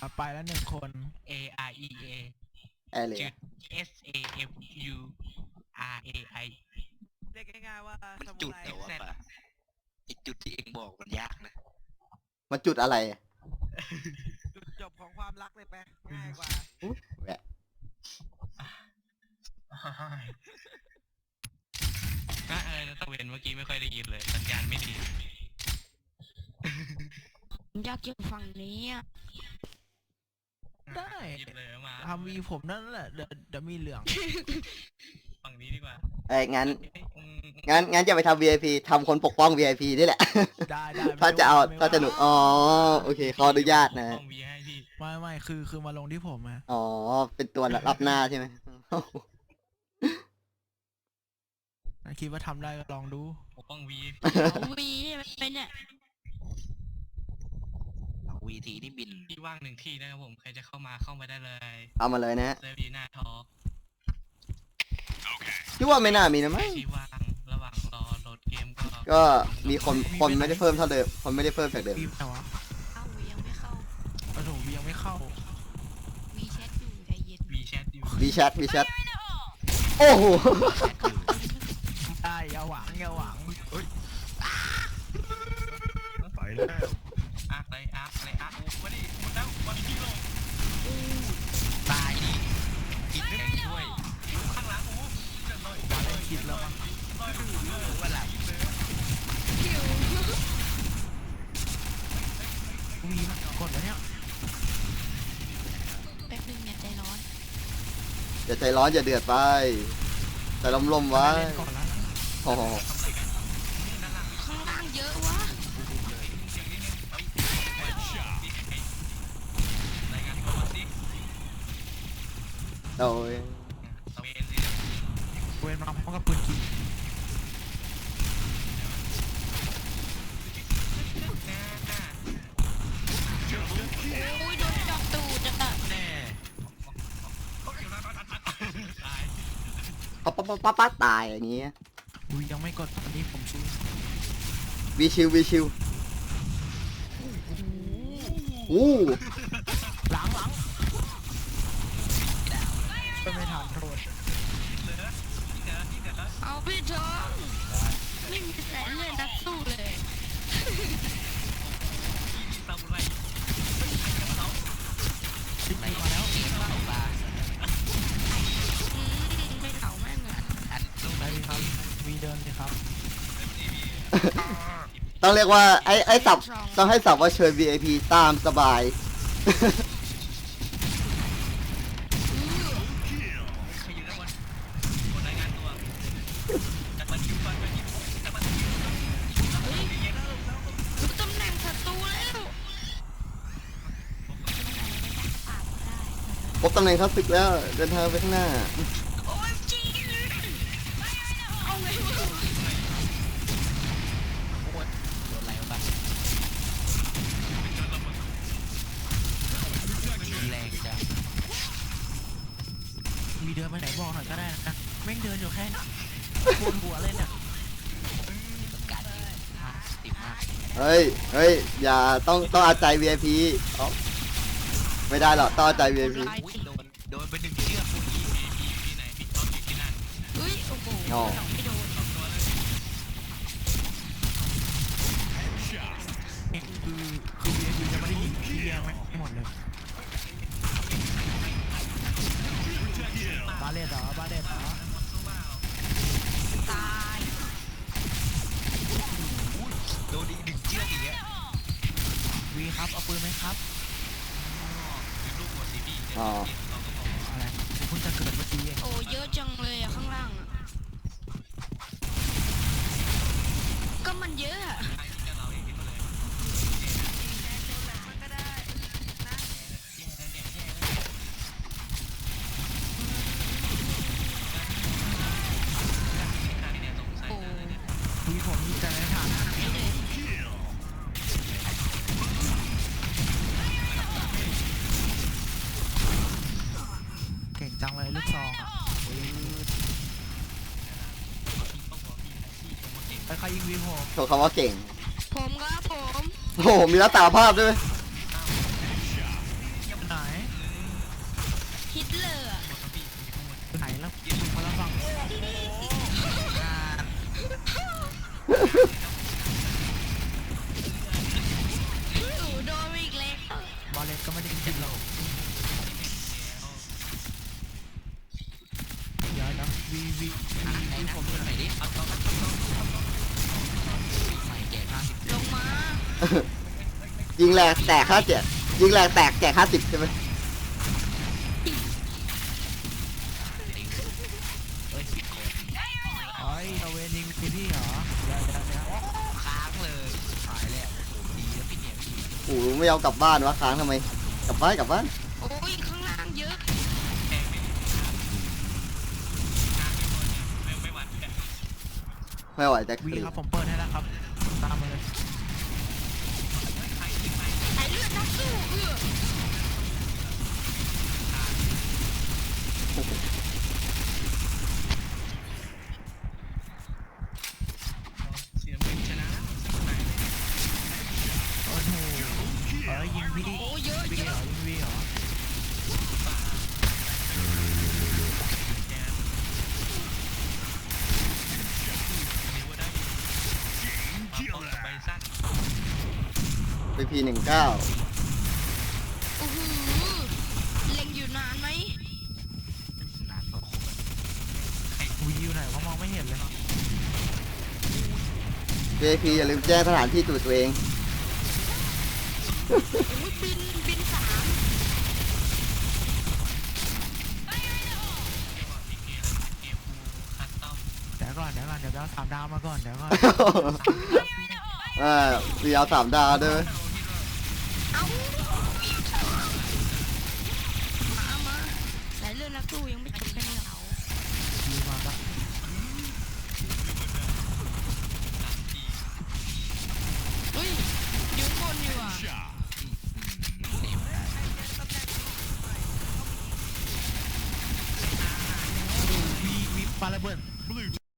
ครับไปแล้วหนึ่งคน A R E A แอร์เลยจุด S A F U R A I เรียกง่ายๆว่าสมุจุดไรแต่ว่าป่ะไอจุดที่เองบอกมันยากนะมันจุดอะไรจุดจบของความรักเลยไปง่ายกว่าแหวะก็เออตะเวนเมื่อกี้ไม่ค่อยได้ยินเลย สัญญาณไม่ดีอยากอยู่ฝั่งนี้อะ ได้หยิบเลยมาทำวีผมนั่นแหละเดี๋ยวเดี๋ยวมีเหลือง ฝั่งนี้ดีกว่าเอ้ยงั้นอืมงั้นงั้นจะไปทำ VIP ทำคนปกป้อง VIP นี่แหละ ได้ได้ถ้าจะเอาไม่ถ้าจะหนุอ๋อโอเคขออนุญาตนะ ต้องวีให้พี่ไม่ไม่คือคือมาลงที่ผมอะอ๋อ เป็นตัวรับหน้าใช่ไหม คิดว่าทำได้ก็ลองดู ปกป้องวีเอาวีไปเนี่ย วีทีนี่บิน ที่ว่างหนึ่งที่นะครับผม ใครจะเข้ามาเข้ามาได้เลยเอามาเลยนะฮะเซอร์วีหน้าทอพี่ว่าไม่น่ามีนะมั้งที่ว่างระหว่างรอโหลดเกมก็ก็มีคนคนไม่ได้เพิ่มเท่าเดิม คนไม่ได้เพิ่มจากเดิมวีแต่ว่าเข้าวียังไม่เข้าปฐมวียังไม่เข้าวีแชทอยู่ใจเย็นวีแชทอยู่วีแชทวีแชทโอ้โห ได้อย่าหวังอย่าหวังไปแล้ว อาร์คเลยอาร์คเลยอาร์คมาดิหมดแล้ววันนี้ลงอู้ตายดิกินแข่งด้วยข้างหลังโอ้จะลอยมาเล่นคิดแล้วมั้งลอยถึงเลยวันหลังเลยวีมันกดแล้วเนี่ยแป๊บนึงอย่าใจร้อนอย่าใจร้อนอย่าเดือดไปแต่ลมลมๆไว้เล่นก่อนแล้วนะโอ้ โอ้ยตะเวนสิเวนมาพร้อมกับปืนกีโอ้ยโดนจับตูดอะแน่ตาปั๊บปั๊บปั๊บปั๊บปั๊บตายอย่างงี้วียังไม่กดอันนี้ผมชูวีชิววีชิวอู้ ต้องเรียกว่าไอ้ไอ้สับต้องให้สับว่าเชิญ VIP ตามสบาย ตำแหน่งศัตรูแล้วพบตำแหน่งข้าศึกแล้ว เดินทางไปข้างหน้า วีเดินไปไหนบอกหน่อยก็ได้นะแม่งเดินอยู่แค่นี้ปวดหัวเลยเนี่ยต้องการยิงอะติดมากเฮ้ย เฮ้ย อย่าต้องต้องเอาใจ VIP เอ้าไม่ได้หรอกต้องเอาใจ VIP อุ้ยโดนโดนไปหนึ่งเชือกพวกนี้มีมีอยู่ที่ไหนพี่ท็อปอยู่ที่นั่นเฮ้ยโอ้โหอ๋อไม่โดนสองตัวเลยคือคือวีวีจะไม่ได้ยิงที่แยกไม่หมดเลย เลตเหรอบาเลตเหรอตายโดนอีกหนึ่งเชือกอีกแล้ววีครับเอาปืนไหมครับมีลูกหัวสีพี่อ๋อเราก็บอกอะไรผมเพิ่งจะเกิดเมื่อกี้เองโอ้เยอะจังเลยอะข้างล่างอะก็มันเยอะอะ มีผมมีแต่ถามเก่งจังเลยลูกซองไปใครยิงวีผมโชว์คำว่าเก่ง ผมก็ผมโอ้โหมีรัตตาภาพด้วยไหนฮิตเลอไหนแล้ว โดนอีกแล้วบอลเล็กก็ไม่ได้กินหรอกเดี๋ยนะวีวีไอ้นะผมดูหน่อยดิเอาต่อเอาต่อเอาต่อใหม่แก่ห้าสิบลงมายิงแรงแตกห้าเจ็ดยิงแรงแตกแจกห้าสิบใช่ไหม ไม่เอากลับบ้านวะค้างทำไม กลับบ้านกลับบ้านโอ้ยข้างล่างเยอะแทงไปอะไม่ไม่หวั่นแค่ไม่ไหวจะควีลีครับผมเปิดให้แล้วครับ ตามมาเลย สายเลือดนักสู้เออ เสียมือชนะแล้วสักหน่อย โอ้โห เอ้ยยิงพี่โอ้เยอะวีเยเหรอะอยิงวีเหรอแกนิ้วได้มาป้องกับใบสั้นไปพีหนึ่งเก้าโอ้โหเล็งอยู่นานไหมนานพอควรวีอยู่ไหนวะมองไม่เห็นเลยวีพีอย่าลืมแจ้งสถานที่ตรวจตัวเองโอ้ยบินบินสามอีกเกมเกมกูคัสตอมเดี๋ยวก่อนเดี๋ยวก่อนเดี๋ยวไปเอาสามดาวมาก่อนเดี๋ยวก่อน อ่าวีเอาสามดาวเด้อเอ้า